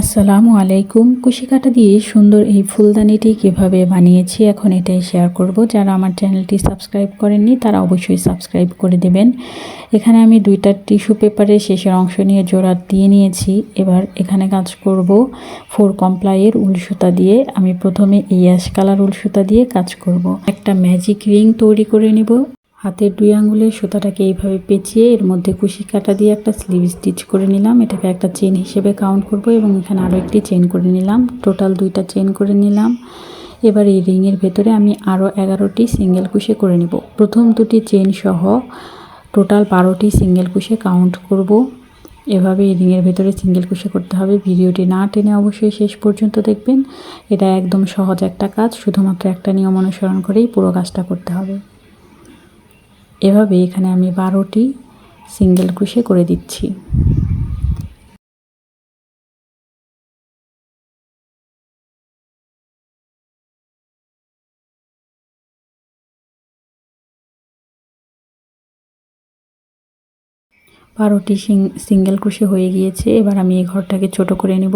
আসসালামু আলাইকুম। কুশি কাটা দিয়ে সুন্দর এই ফুলদানিটি কীভাবে বানিয়েছি এখন এটাই শেয়ার করব। যারা আমার চ্যানেলটি সাবস্ক্রাইব করেননি, তারা অবশ্যই সাবস্ক্রাইব করে দেবেন। এখানে আমি দুইটা টিস্যু পেপারে শেষের অংশ নিয়ে জোড়া দিয়ে নিয়েছি। এবার এখানে কাজ করব ফোর কমপ্লাইয়ের উল সুতা দিয়ে। আমি প্রথমে এই অ্যাশ কালার উল সুতা দিয়ে কাজ করব। একটা ম্যাজিক রিং তৈরি করে নিব। হাতের দুই আঙ্গুলের সুতাটাকে এইভাবে পেঁচিয়ে এর মধ্যে কুশি কাটা দিয়ে একটা স্লিভ স্টিচ করে নিলাম। এটাকে একটা চেন হিসেবে কাউন্ট করব এবং এখানে আরও একটি চেন করে নিলাম। টোটাল দুইটা চেন করে নিলাম। এবার এই রিংয়ের ভেতরে আমি আরও এগারোটি সিঙ্গেল কুশে করে নেব। প্রথম দুটি চেন সহ টোটাল বারোটি সিঙ্গেল কুশে কাউন্ট করব। এভাবে এই রিংয়ের ভেতরে সিঙ্গেল কুশে করতে হবে। ভিডিওটি না টেনে অবশ্যই শেষ পর্যন্ত দেখবেন। এটা একদম সহজ একটা কাজ, শুধুমাত্র একটা নিয়ম অনুসরণ করেই পুরো কাজটা করতে হবে। এভাবে এখানে আমি বারোটি সিঙ্গেল ক্রুশে করে দিচ্ছি। বারোটি সিঙ্গেল ক্রুশে হয়ে গিয়েছে। এবার আমি এই ঘরটাকে ছোট করে নেব।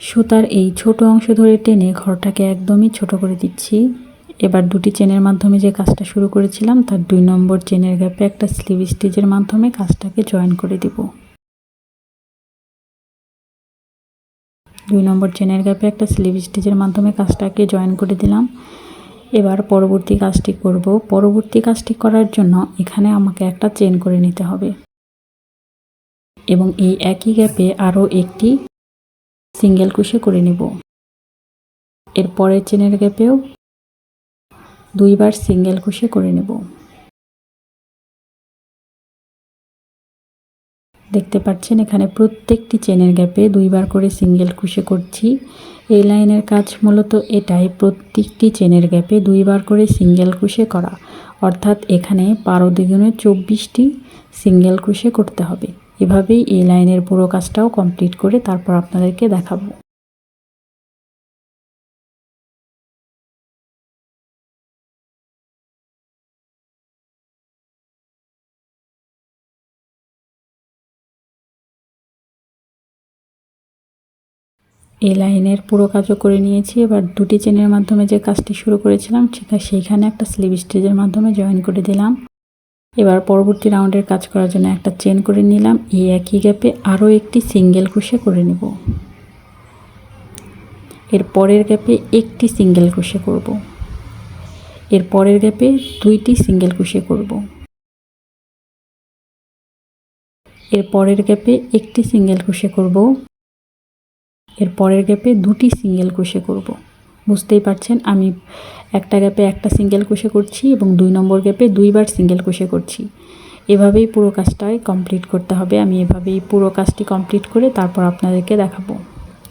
সুতার এই ছোট অংশ ধরে টেনে ঘরটাকে একদমই ছোট করে দিচ্ছি। এবার দুটি চেনের মাধ্যমে যে কাজটা শুরু করেছিলাম, তার দুই নম্বর চেনের গ্যাপে একটা স্লিভ স্টিচের মাধ্যমে কাজটাকে জয়েন করে দিব। দুই নম্বর চেনের গ্যাপে একটা স্লিভ স্টিচের মাধ্যমে কাজটাকে জয়েন করে দিলাম। এবার পরবর্তী কাজটি করব। পরবর্তী কাজটি করার জন্য এখানে আমাকে একটা চেন করে নিতে হবে। এবং এই একই গ্যাপে আরও একটি সিঙ্গেল কুশে করে নেব। এর পরের চেনের গ্যাপেও দুইবার সিঙ্গেল কুশে করে নেব। দেখতে পাচ্ছেন, এখানে প্রত্যেকটি চেনের গ্যাপে দুইবার করে সিঙ্গেল কুশে করছি। এই লাইনের কাজ মূলত এটাই, প্রত্যেকটি চেনের গ্যাপে দুইবার করে সিঙ্গেল কুশে করা। অর্থাৎ এখানে বারো দ্বিগুণে চব্বিশটি সিঙ্গেল কুশে করতে হবে। এভাবেই এই লাইনের পুরো কাজটাও কমপ্লিট করে তারপর আপনাদেরকে দেখাবো। এই লাইনের পুরো কাজও করে নিয়েছি। এবার দুটি চেনের মাধ্যমে যে কাজটি শুরু করেছিলাম সেইখানে একটা স্লিভ স্টিচের মাধ্যমে জয়েন করে দিলাম। এবার পরবর্তী রাউন্ডের কাজ করার জন্য একটা চেন করে নিলাম। এই একই গ্যাপে আরও একটি সিঙ্গেল ক্রুশে করে নেব। এর পরের গ্যাপে একটি সিঙ্গেল ক্রুশে করব। এর পরের গ্যাপে দুইটি সিঙ্গেল ক্রুশে করব। এর পরের গ্যাপে একটি সিঙ্গেল ক্রুশে করব। এর পরের গ্যাপে দুটি সিঙ্গেল ক্রোশে করব। বুঝতেই পারছেন, আমি একটা গ্যাপে একটা সিঙ্গেল ক্রোশে করছি এবং দুই নম্বর গ্যাপে দুইবার সিঙ্গেল ক্রোশে করছি। এভাবেই পুরো কাজটাই কমপ্লিট করতে হবে। আমি এভাবেই পুরো কাজটি কমপ্লিট করে তারপর আপনাদেরকে দেখাবো।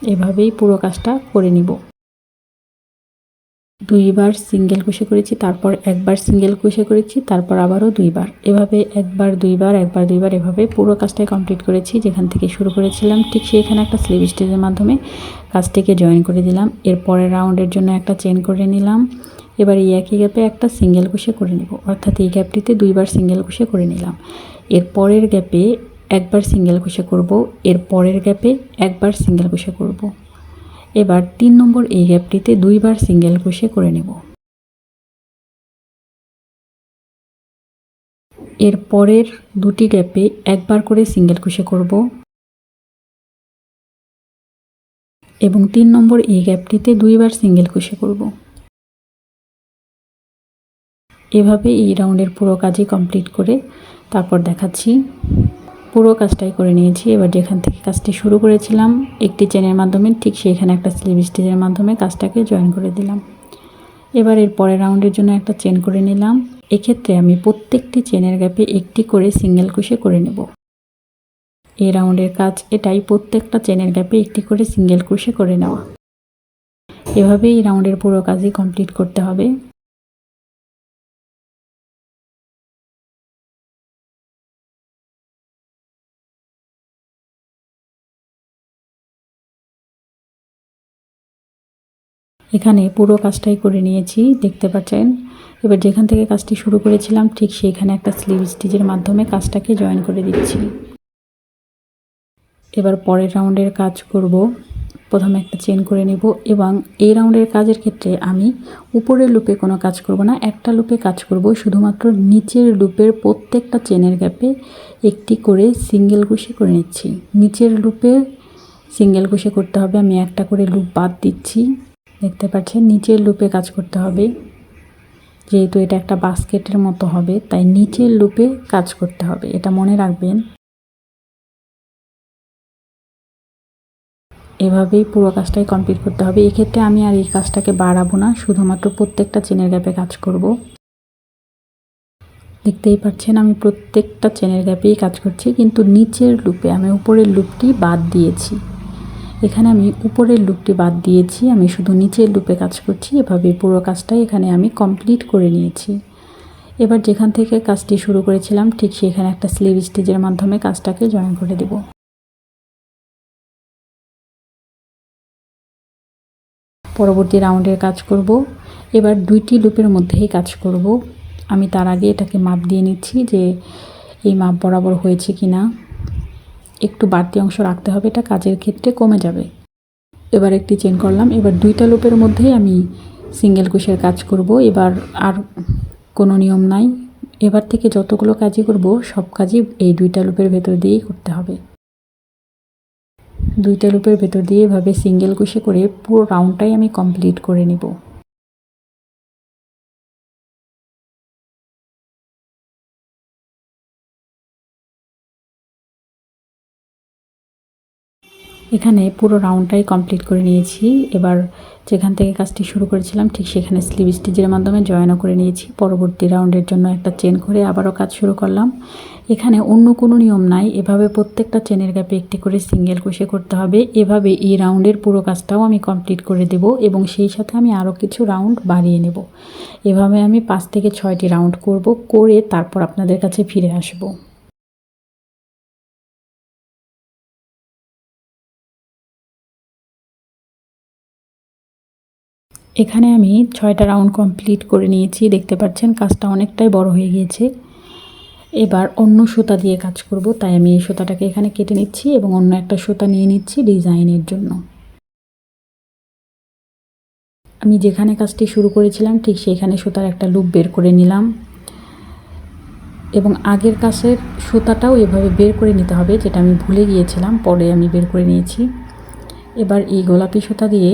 এভাবেই পুরো কাজটা করে নিব। দুইবার সিঙ্গেল কুশে করেছি, তারপর একবার সিঙ্গেল কুশে করেছি, তারপর আবারও দুইবার। এভাবে একবার, দুইবার একবার, দুইবার এভাবে পুরো কাজটাই কমপ্লিট করেছি, যেখান থেকে শুরু করেছিলাম। ঠিক সেইখানে একটা স্লিভ স্টেজের মাধ্যমে কাজটিকে জয়েন করে দিলাম। এর পরের রাউন্ডের জন্য একটা চেন করে নিলাম। এবার এই একই গ্যাপে একটা সিঙ্গেল কুশে করে নেব। অর্থাৎ এই গ্যাপটিতে দুইবার সিঙ্গেল কুশে করে নিলাম। এর পরের গ্যাপে একবার সিঙ্গেল কুশে করব, এর পরের গ্যাপে একবার সিঙ্গেল কুশে করব। এবার তিন নম্বর এই গ্যাপটিতে দুইবার সিঙ্গেল ক্রোশে করে নেব। এর পরের দুটি গ্যাপে একবার করে সিঙ্গেল ক্রোশে করব। এবং তিন নম্বর এই গ্যাপটিতে দুইবার সিঙ্গেল ক্রোশে করব। এভাবে এই রাউন্ডের পুরো কাজই কমপ্লিট করে তারপর দেখাচ্ছি। পুরো কাজটাই করে নিয়েছি। এবার যেখান থেকে কাজটি শুরু করেছিলাম, একটি চেনের মাধ্যমে ঠিক সেইখানে একটা স্লিভ স্টিচের মাধ্যমে কাজটাকে জয়েন করে দিলাম। এবার এর পরের রাউন্ডের জন্য একটা চেন করে নিলাম। এক্ষেত্রে আমি প্রত্যেকটি চেনের গ্যাপে একটি করে সিঙ্গেল কুশে করে নেব। এই রাউন্ডের কাজ এটাই প্রত্যেকটা চেনের গ্যাপে একটি করে সিঙ্গেল ক্রুশে করে নেওয়া। এভাবেই রাউন্ডের পুরো কাজই কমপ্লিট করতে হবে। এখানে পুরো কাজটাই করে নিয়েছি, দেখতে পাচ্ছেন? এবার যেখান থেকে কাজটি শুরু করেছিলাম, ঠিক সেইখানে একটা স্লিভ স্টিচের মাধ্যমে কাজটাকে জয়েন করে দিচ্ছি। এবার পরের রাউন্ডের কাজ করব। প্রথমে একটা চেন করে নিব এবং এই রাউন্ডের কাজের ক্ষেত্রে আমি উপরের লুপে কোনো কাজ করব না, একটা লুপে কাজ করব। শুধুমাত্র নিচের লুপের প্রত্যেকটা চেনের গ্যাপে একটি করে সিঙ্গেল কুশি করে নিচ্ছি। নিচের লুপে সিঙ্গেল কুশি করতে হবে, আমি একটা করে লুপ বাদ দিচ্ছি। দেখতে পাচ্ছেন, নিচের লুপে কাজ করতে হবে। যেহেতু এটা একটা বাস্কেটের মতো হবে, তাই নিচের লুপে কাজ করতে হবে। এটা মনে রাখবেন। এভাবেই পুরো কাজটাই কমপ্লিট করতে হবে। এক্ষেত্রে আমি আর এই কাজটাকে বাড়াবো না, শুধুমাত্র প্রত্যেকটা চেনের গ্যাপে কাজ করব। দেখতেই পাচ্ছেন, আমি প্রত্যেকটা চেনের গ্যাপেই কাজ করছি, কিন্তু নিচের লুপে, আমি উপরের লুপটি বাদ দিয়েছি। এখানে আমি উপরের লুপটি বাদ দিয়েছি, আমি শুধু নিচের লুপে কাজ করছি, এভাবে পুরো কাজটাই এখানে আমি কমপ্লিট করে নিয়েছি। এবার যেখান থেকে কাজটি শুরু করেছিলাম, ঠিক সেখানে একটা স্লিভ স্টিচের মাধ্যমে কাজটাকে জয়েন করে দেব। পরবর্তী রাউন্ডের কাজ করব। এবার দুইটি লুপের মধ্যেই কাজ করব। আমি তার আগে এটাকে মাপ দিয়ে নিচ্ছি যে এই মাপ বরাবর হয়েছে কি না একটু বাড়তি অংশ রাখতে হবে, এটা কাজের ক্ষেত্রে কমে যাবে। এবার একটি চেন করলাম, এবার দুইটা লুপের মধ্যেই আমি সিঙ্গেল কুশের কাজ করব, এবার আর কোনো নিয়ম নাই। এবার থেকে যতগুলো কাজই করব, সব কাজই এই দুইটা লুপের ভেতর দিয়েই করতে হবে। দুইটা লুপের ভেতর দিয়ে এভাবে সিঙ্গেল কুশে করে পুরো রাউন্ডটাই আমি কমপ্লিট করে নিব। এখানে পুরো রাউন্ডটাই কমপ্লিট করে নিয়েছি। এবার যেখান থেকে কাজটি শুরু করেছিলাম, ঠিক সেখানে স্লিভ স্টিচের মাধ্যমে জয়েনও করে নিয়েছি। পরবর্তী রাউন্ডের জন্য একটা চেন করে আবারও কাজ শুরু করলাম। এখানে অন্য কোনো নিয়ম নাই। এভাবে প্রত্যেকটা চেনের গ্যাপে একটি করে সিঙ্গেল কষে করতে হবে। এভাবে এই রাউন্ডের পুরো কাজটাও আমি কমপ্লিট করে দেব এবং সেই সাথে আমি আরও কিছু রাউন্ড বাড়িয়ে নেব। এভাবে আমি পাঁচ থেকে ছয়টি রাউন্ড করব, করে তারপর আপনাদের কাছে ফিরে আসব। এখানে আমি ছয়টা রাউন্ড কমপ্লিট করে নিয়েছি, দেখতে পাচ্ছেন কাজটা অনেকটাই বড় হয়ে গিয়েছে। এবার অন্য সুতা দিয়ে কাজ করব, তাই আমি এই সুতাটাকে এখানে কেটে নিচ্ছি এবং অন্য একটা সুতা নিয়ে নিচ্ছি ডিজাইনের জন্য। আমি যেখানে কাজটি শুরু করেছিলাম, ঠিক সেইখানে সুতার একটা লুপ বের করে নিলাম। এবং আগের কাছের সুতাটাও এভাবে বের করে নিতে হবে, যেটা আমি ভুলে গিয়েছিলাম, পরে আমি বের করে নিয়েছি। এবার এই গোলাপি সুতা দিয়ে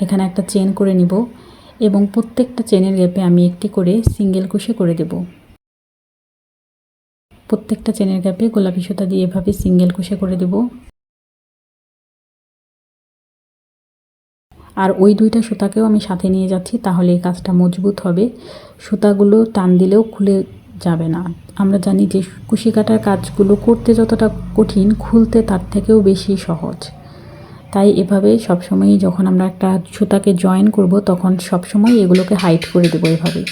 এখানে একটা চেন করে নিব এবং প্রত্যেকটা চেনের গ্যাপে আমি একটি করে সিঙ্গেল কুশি করে দেব। প্রত্যেকটা চেনের গ্যাপে গোলাপি সুতা দিয়ে এভাবে সিঙ্গেল কুশে করে দেব। আর ওই দুইটা সুতাকেও আমি সাথে নিয়ে যাচ্ছি, তাহলে এই কাজটা মজবুত হবে। সুতাগুলো টান দিলেও খুলে যাবে না। আমরা জানি যে কুশি কাটার কাজগুলো করতে যতটা কঠিন, খুলতে তার থেকেও বেশি সহজ। তাই এভাবে সবসময়ই যখন আমরা একটা সুতাকে জয়েন করব, তখন সবসময় এগুলোকে হাইট করে দেবো এভাবে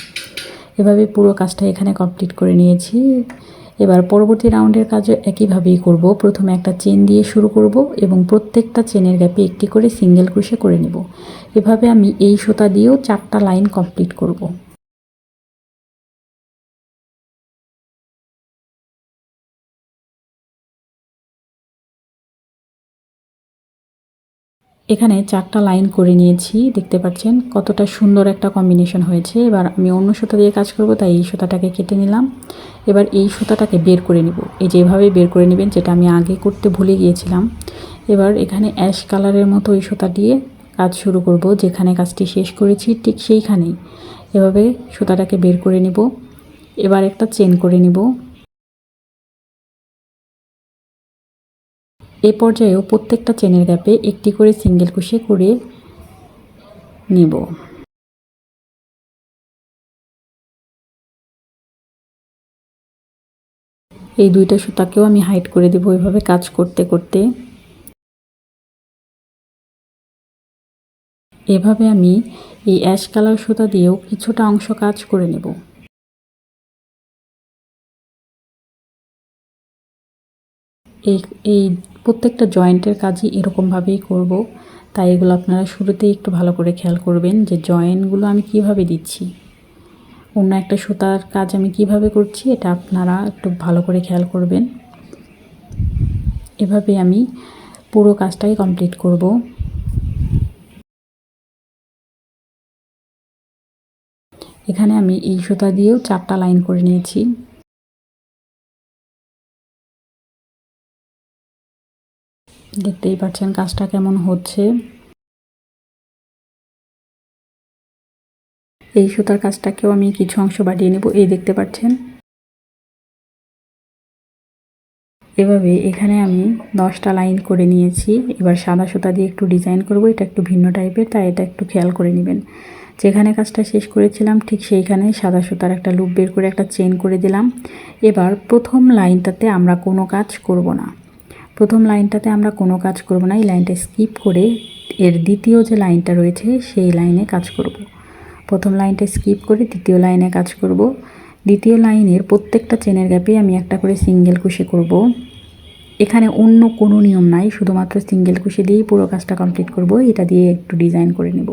এভাবে পুরো কাজটা এখানে কমপ্লিট করে নিয়েছি। এবার পরবর্তী রাউন্ডের কাজও একইভাবেই করব। প্রথমে একটা চেন দিয়ে শুরু করব এবং প্রত্যেকটা চেনের গ্যাপে একটি করে সিঙ্গেল ক্রুশে করে নেব। এভাবে আমি এই সুতা দিয়েও চারটা লাইন কমপ্লিট করব। এখানে চারটা লাইন করে নিয়েছি, দেখতে পাচ্ছেন কতটা সুন্দর একটা কম্বিনেশন হয়েছে। এবার আমি অন্য সুতা দিয়ে কাজ করব, তাই এই সুতাটাকে কেটে নিলাম। এবার এই সুতাটাকে বের করে নিব। এই যেভাবে বের করে নেবেন, যেটা আমি আগে করতে ভুলে গিয়েছিলাম। এবার এখানে অ্যাশ কালারের মতো এই সুতা দিয়ে কাজ শুরু করব, যেখানে কাজটি শেষ করেছি ঠিক সেইখানেই। এভাবে সুতাটাকে বের করে নিব। এবার একটা চেন করে নিব। এ পর্যায়েও প্রত্যেকটা চেনের গ্যাপে একটি করে সিঙ্গেল কুশে করে নিব। এই দুইটা সুতাকেও আমি হাইট করে দেবো এভাবে কাজ করতে করতে। এভাবে আমি এই অ্যাশ কালার সুতা দিয়েও কিছুটা অংশ কাজ করে নেব। এই এই প্রত্যেকটা জয়েন্টের কাজই এরকমভাবেই করব। তাই এগুলো আপনারা শুরুতেই একটু ভালো করে খেয়াল করবেন যে জয়েন্টগুলো আমি কীভাবে দিচ্ছি। অন্য একটা সুতার কাজ আমি কীভাবে করছি এটা আপনারা একটু ভালো করে খেয়াল করবেন। এভাবে আমি পুরো কাজটাই কমপ্লিট করব। এখানে আমি এই সুতা দিয়েও চারটা লাইন করে নিয়েছি। দেখতেই পাচ্ছেন কাজটা কেমন হচ্ছে। এই সুতার কাজটাকেও আমি কিছু অংশ বাড়িয়ে নেব, এই দেখতে পাচ্ছেন। এভাবে এখানে আমি দশটা লাইন করে নিয়েছি। এবার সাদা সুতা দিয়ে একটু ডিজাইন করব, এটা একটু ভিন্ন টাইপের, তাই এটা একটু খেয়াল করে নেবেন। যেখানে কাজটা শেষ করেছিলাম, ঠিক সেইখানে সাদা সুতার একটা লুপ বের করে একটা চেন করে দিলাম। এবার প্রথম লাইনটাতে আমরা কোনো কাজ করব না। প্রথম লাইনটাতে আমরা কোনো কাজ করব না, এই লাইনটা স্কিপ করে এর দ্বিতীয় যে লাইনটা রয়েছে সেই লাইনে কাজ করব। প্রথম লাইনটা স্কিপ করে দ্বিতীয় লাইনে কাজ করব। দ্বিতীয় লাইনের প্রত্যেকটা চেনের গ্যাপে আমি একটা করে সিঙ্গেল কুশি করব। এখানে অন্য কোনো নিয়ম নাই, শুধুমাত্র সিঙ্গেল কুশি দিয়েই পুরো কাজটা কমপ্লিট করব, এটা দিয়ে একটু ডিজাইন করে নেব।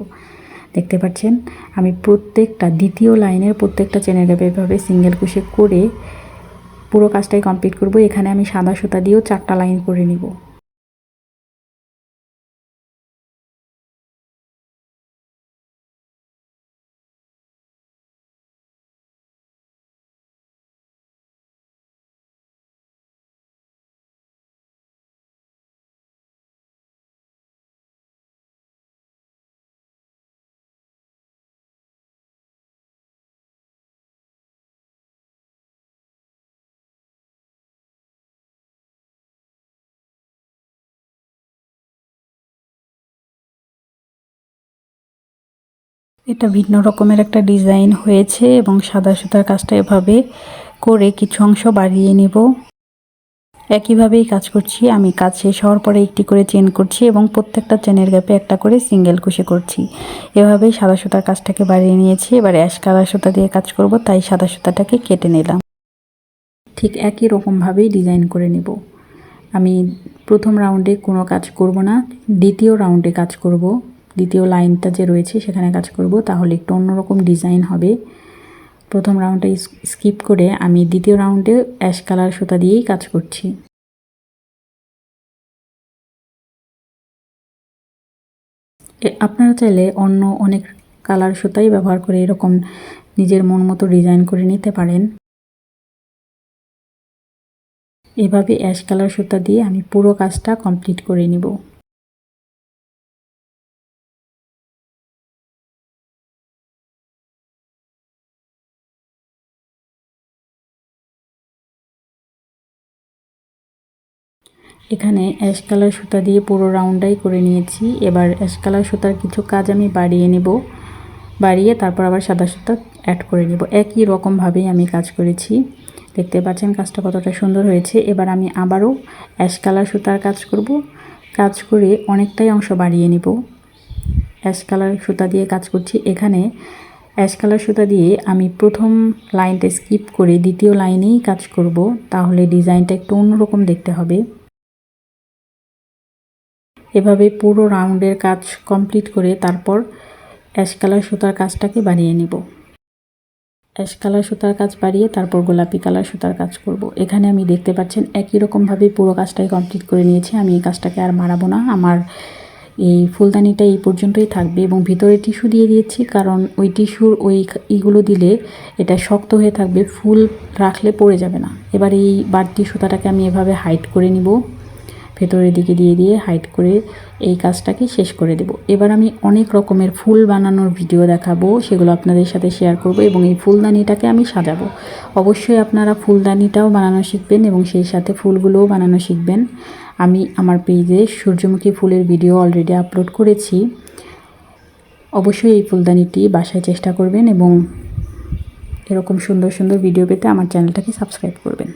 দেখতে পাচ্ছেন, আমি প্রত্যেকটা দ্বিতীয় লাইনের প্রত্যেকটা চেনের গ্যাপে এভাবে সিঙ্গেল কুশি করে পুরো কাজটাই কমপ্লিট করব। এখানে আমি সাদা সুতা দিয়েও চারটা লাইন করে নিব। এটা ভিন্ন রকমের একটা ডিজাইন হয়েছে এবং সাদা সুতার কাজটা এভাবে করে কিছু অংশ বাড়িয়ে নেব। একইভাবেই কাজ করছি, আমি কাজ শেষ হওয়ার পরে একটি করে চেন করছি এবং প্রত্যেকটা চেনের গ্যাপে একটা করে সিঙ্গেল কুশি করছি। এভাবেই সাদা সুতার কাজটাকে বাড়িয়ে নিয়েছি, এবার অ্যাশ কালার সুতা দিয়ে কাজ করব, তাই সাদা সুতাটাকে কেটে নিলাম। ঠিক একই রকমভাবেই ডিজাইন করে নেব। আমি প্রথম রাউন্ডে কোনো কাজ করব না, দ্বিতীয় রাউন্ডে কাজ করব। দ্বিতীয় লাইনটা যে রয়েছে সেখানে কাজ করব, তাহলে একটু অন্যরকম ডিজাইন হবে। প্রথম রাউন্ডে স্কিপ করে আমি দ্বিতীয় রাউন্ডে অ্যাশ কালার সুতা দিয়েই কাজ করছি। আপনারা চাইলে অন্য অনেক কালার সুতাই ব্যবহার করে এরকম নিজের মন মতো ডিজাইন করে নিতে পারেন। এভাবে অ্যাশ কালার সুতা দিয়ে আমি পুরো কাজটা কমপ্লিট করে নিব। এখানে অ্যাশ কালার সুতা দিয়ে পুরো রাউন্ডাই করে নিয়েছি। এবার অ্যাশ কালার সুতার কিছু কাজ আমি বাড়িয়ে নেব। বাড়িয়ে তারপর আবার সাদা সুতা অ্যাড করে নেব। একই রকমভাবেই আমি কাজ করেছি। দেখতে পাচ্ছেন কাজটা কতটা সুন্দর হয়েছে। এবার আমি আবারও অ্যাশ কালার সুতার কাজ করব। কাজ করে অনেকটাই অংশ বাড়িয়ে নেব। অ্যাশ কালার সুতা দিয়ে কাজ করছি। এখানে অ্যাশ কালার সুতা দিয়ে আমি প্রথম লাইনটা স্কিপ করে দ্বিতীয় লাইনেই কাজ করব। তাহলে ডিজাইনটা একটু অন্যরকম দেখতে হবে। এভাবে পুরো রাউন্ডের কাজ কমপ্লিট করে তারপর অ্যাশ কালার সুতার কাজটাকে বানিয়ে নিব। অ্যাশ কালার সুতার কাজ বাড়িয়ে তারপর গোলাপি কালার সুতার কাজ করব। এখানে আমি দেখতে পাচ্ছেন একই রকমভাবে পুরো কাজটাই কমপ্লিট করে নিয়েছি। আমি এই কাজটাকে আর মারাবো না। আমার এই ফুলদানিটা এই পর্যন্তই থাকবে এবং ভিতরে টিস্যু দিয়ে দিয়েছি কারণ ওই টিস্যুর ওই ইগুলো দিলে এটা শক্ত হয়ে থাকবে। ফুল রাখলে পড়ে যাবে না। এবার এই বাড়তি সুতাটাকে আমি এভাবে হাইট করে নিব। ভেতরের দিকে দিয়ে দিয়ে হাইট করে এই কাজটাকে শেষ করে দেব। এবার আমি অনেক রকমের ফুল বানানোর ভিডিও দেখাবো, সেগুলো আপনাদের সাথে শেয়ার করব এবং এই ফুলদানিটাকে আমি সাজাবো। অবশ্যই আপনারা ফুলদানিটাও বানানো শিখবেন এবং সেই সাথে ফুলগুলোও বানানো শিখবেন। আমি আমার পেজে সূর্যমুখী ফুলের ভিডিও অলরেডি আপলোড করেছি। অবশ্যই এই ফুলদানিটি বাসায় চেষ্টা করবেন এবং এরকম সুন্দর সুন্দর ভিডিও পেতে আমার চ্যানেলটাকে সাবস্ক্রাইব করবেন।